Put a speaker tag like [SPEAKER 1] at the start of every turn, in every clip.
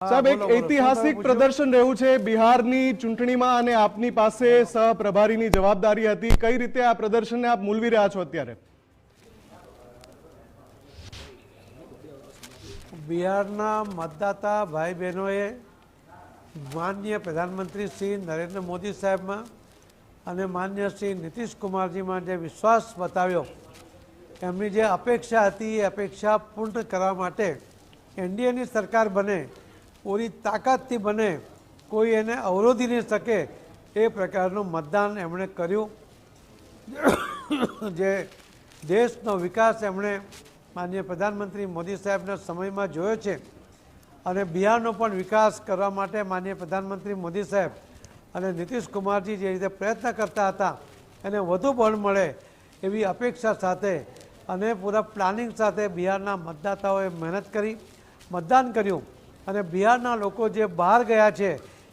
[SPEAKER 1] સાહેબ એક ઐતિહાસિક પ્રદર્શન રહ્યું છે બિહારની ચૂંટણીમાં અને આપની પાસે સહપ્રભારીની જવાબદારી હતી. કઈ રીતે આ પ્રદર્શનને આપ મૂલવી રહ્યા છો અત્યારે?
[SPEAKER 2] બિહારના મતદાતા ભાઈ બહેનોએ માનનીય પ્રધાનમંત્રી શ્રી નરેન્દ્ર મોદી સાહેબમાં અને માન્ય શ્રી નીતિશ કુમારજીમાં જે વિશ્વાસ બતાવ્યો એમની જે અપેક્ષા હતી એ અપેક્ષા પૂર્ણ કરવા માટે એનડીએની સરકાર બને પૂરી તાકાતથી બને, કોઈ એને અવરોધી નહીં શકે એ પ્રકારનું મતદાન એમણે કર્યું. જે દેશનો વિકાસ એમણે માનનીય પ્રધાનમંત્રી મોદી સાહેબના સમયમાં જોયો છે અને બિહારનો પણ વિકાસ કરવા માટે માનનીય પ્રધાનમંત્રી મોદી સાહેબ અને નીતિશ કુમારજી જે રીતે પ્રયત્ન કરતા હતા, એને વધુ બળ મળે એવી અપેક્ષા સાથે અને પૂરા પ્લાનિંગ સાથે બિહારના મતદાતાઓએ મહેનત કરી, મતદાન કર્યું. અને બિહારના લોકો જે બહાર ગયા છે,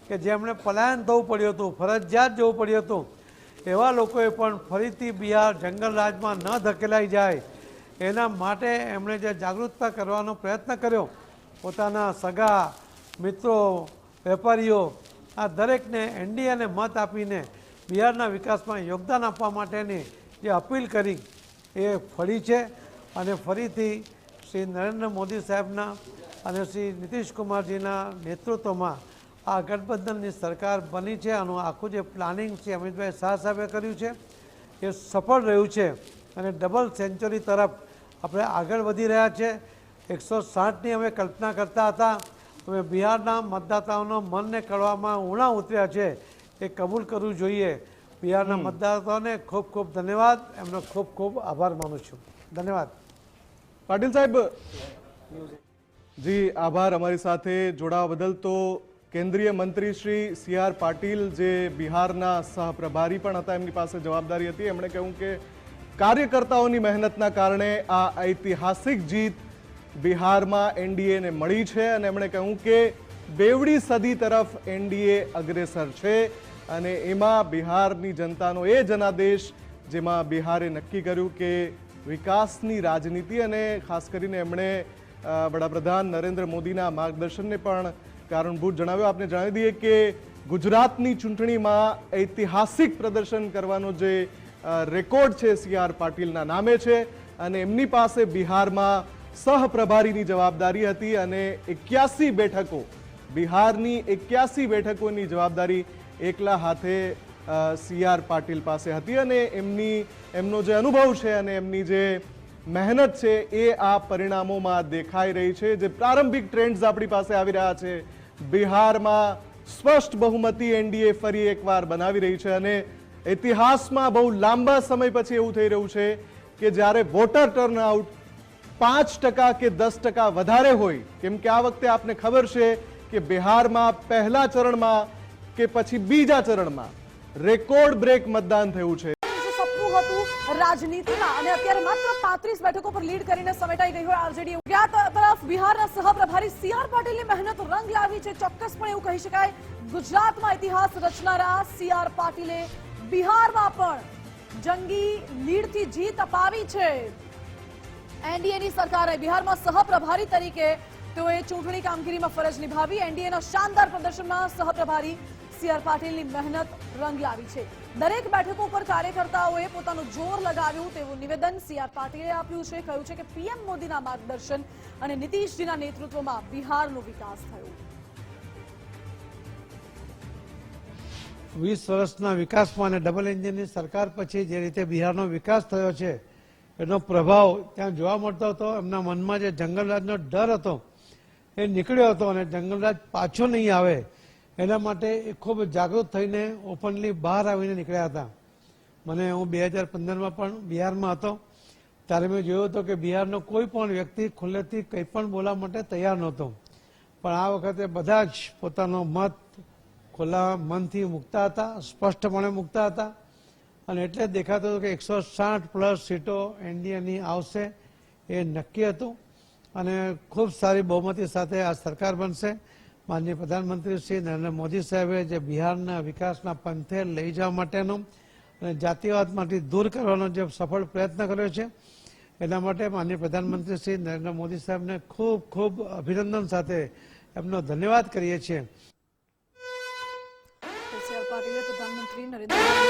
[SPEAKER 2] કે જેમણે પલાયન થવું પડ્યું હતું, ફરજિયાત જવું પડ્યું હતું, એવા લોકોએ પણ ફરીથી બિહાર જંગલ રાજમાં ન ધકેલાઈ જાય. એના માટે એમણે જે જાગૃતતા કરવાનો પ્રયત્ન કર્યો, પોતાના સગા, મિત્રો, વેપારીઓ, આ દરેકને એનડીએને મત આપીને બિહારના વિકાસમાં યોગદાન આપવા માટેની જે અપીલ કરી, એ ફળી છે. અને ફરીથી શ્રી નરેન્દ્ર મોદી સાહેબના અને શ્રી નીતિશ કુમારજીના નેતૃત્વમાં આ ગઠબંધનની સરકાર બની છે આનું આખું જે પ્લાનિંગ છે અમિતભાઈ શાહ સાહેબે કર્યું છે એ સફળ રહ્યું છે અને ડબલ સેન્ચુરી તરફ આપણે આગળ વધી રહ્યા છે. એકસો સાઠની અમે કલ્પના કરતા હતા અમે બિહારના મતદાતાઓનો મનને કરવામાં ઉણા ઉતર્યા છે એ કબૂલ કરવું જોઈએ. બિહારના મતદાતાઓને ખૂબ ખૂબ ધન્યવાદ એમનો ખૂબ ખૂબ આભાર માનું છું. ધન્યવાદ.
[SPEAKER 1] પાટીલ સાહેબ જી, આભાર અમારી સાથે જોડાવા બદલ. તો કેન્દ્રીય મંત્રી શ્રી સી આર પાટીલ જે બિહારના સહપ્રભારી પણ હતા, એમની પાસે જવાબદારી હતી. એમણે કહ્યું કે કાર્યકર્તાઓની મહેનતના કારણે આ ઐતિહાસિક જીત બિહારમાં એનડીએને મળી છે અને એમણે કહ્યું કે બેવડી સદી તરફ એનડીએ અગ્રેસર છે અને એમાં બિહારની જનતાનો એ જનાદેશ જેમાં બિહારે નક્કી કર્યું કે વિકાસની રાજનીતિ અને ખાસ કરીને એમણે વડાપ્રધાન નરેન્દ્ર મોદીના માર્ગદર્શનને પણ કારણભૂત જણાવ્યું. આપને જણાવી દઈએ કે ગુજરાતની ચૂંટણીમાં ઐતિહાસિક પ્રદર્શન કરવાનો જે રેકોર્ડ છે સી આર પાટીલના નામે છે અને એમની પાસે બિહારમાં સહપ્રભારીની જવાબદારી હતી અને એક્યાસી બેઠકો, બિહારની એક્યાસી બેઠકોની જવાબદારી એકલા હાથે સી આર પાટીલ પાસે હતી અને એમની, એમનો જે અનુભવ છે અને એમની જે મહેનત છે એ આ પરિણામોમાં દેખાઈ રહી છે. જે પ્રારંભિક ટ્રેન્ડ્સ આપણી પાસે આવી રહ્યા છે. બિહારમાં સ્પષ્ટ બહુમતી એનડીએ ફરી એકવાર બનાવી રહી છે અને ઇતિહાસમાં બહુ લાંબા સમય પછી એવું થઈ રહ્યું છે કે જ્યારે વોટર ટર્નઆઉટ પાંચ ટકા કે દસ ટકા વધારે હોય, કેમ કે આ વખતે આપને ખબર છે કે બિહારમાં પહેલા ચરણમાં કે પછી બીજા ચરણમાં રેકોર્ડ બ્રેક મતદાન થયું છે.
[SPEAKER 3] રાજનીતિમાં અત્યારે માત્ર પાંત્રીસ બેઠકો પર લીડ કરીને સમેટાઈ ગઈ હોય આરજેડી. આ તરફ બિહારના સહપ્રભારી સી આર પાટીલની મહેનત રંગ લાવી છે. ચોક્કસપણે એવું કહી શકાય, ગુજરાતમાં ઇતિહાસ રચનારા સી આર પાટીલે બિહારમાં પણ જંગી લીડથી જીત અપાવી છે. એનડીએની સરકારે બિહારમાં સહપ્રભારી તરીકે તેઓએ ચૂંટણી કામગીરીમાં ફરજ નિભાવી એનડીએના શાનદાર પ્રદર્શનમાં સહપ્રભારી સી આર પાટીલની મહેનત રંગ લાવી છે. દરેક બેઠકો પર કાર્યકર્તાઓએ પોતાનું જોર લગાવ્યું તેવું નિવેદન સીઆર પાટીલે આપ્યું છે. કહ્યું છે કે પીએમ મોદીના માર્ગદર્શન અને નીતિશજીના નેતૃત્વમાં બિહારનો વિકાસ થયો.
[SPEAKER 2] વીસ વર્ષના વિકાસમાં અને ડબલ એન્જિનની સરકાર પછી જે રીતે બિહારનો વિકાસ થયો છે, એનો પ્રભાવ ત્યાં જોવા મળતો હતો. એમના મનમાં જે જંગલરાજનો ડર હતો, એ નીકળ્યો હતો અને જંગલરાજ પાછો નહીં આવે એના માટે એ ખૂબ જાગૃત થઈને ઓપનલી બહાર આવીને નીકળ્યા હતા. મને હું બે હજાર પંદરમાં પણ બિહારમાં હતો. ત્યારે મેં જોયું હતું કે બિહારનો કોઈ પણ વ્યક્તિ ખુલ્લેથી કંઈ પણ બોલવા માટે તૈયાર નહોતો. પણ આ વખતે બધા જ પોતાનો મત ખુલ્લા મનથી મૂકતા હતા, સ્પષ્ટપણે મૂકતા હતા. અને એટલે દેખાતું હતું કે એકસો સાઠ પ્લસ સીટો એનડીએની આવશે એ નક્કી હતું. અને ખૂબ સારી બહુમતી સાથે આ સરકાર બનશે. માનનીય પ્રધાનમંત્રી શ્રી નરેન્દ્ર મોદી સાહેબે જે બિહારના વિકાસના પંથે લઈ જવા માટેનો અને જાતિવાદમાંથી દૂર કરવાનો જે સફળ પ્રયત્ન કર્યો છે, એના માટે માનનીય પ્રધાનમંત્રી શ્રી નરેન્દ્ર મોદી સાહેબને ખૂબ ખૂબ અભિનંદન સાથે એમનો ધન્યવાદ કરીએ છીએ.
[SPEAKER 3] પ્રધાનમંત્રી નરેન્દ્ર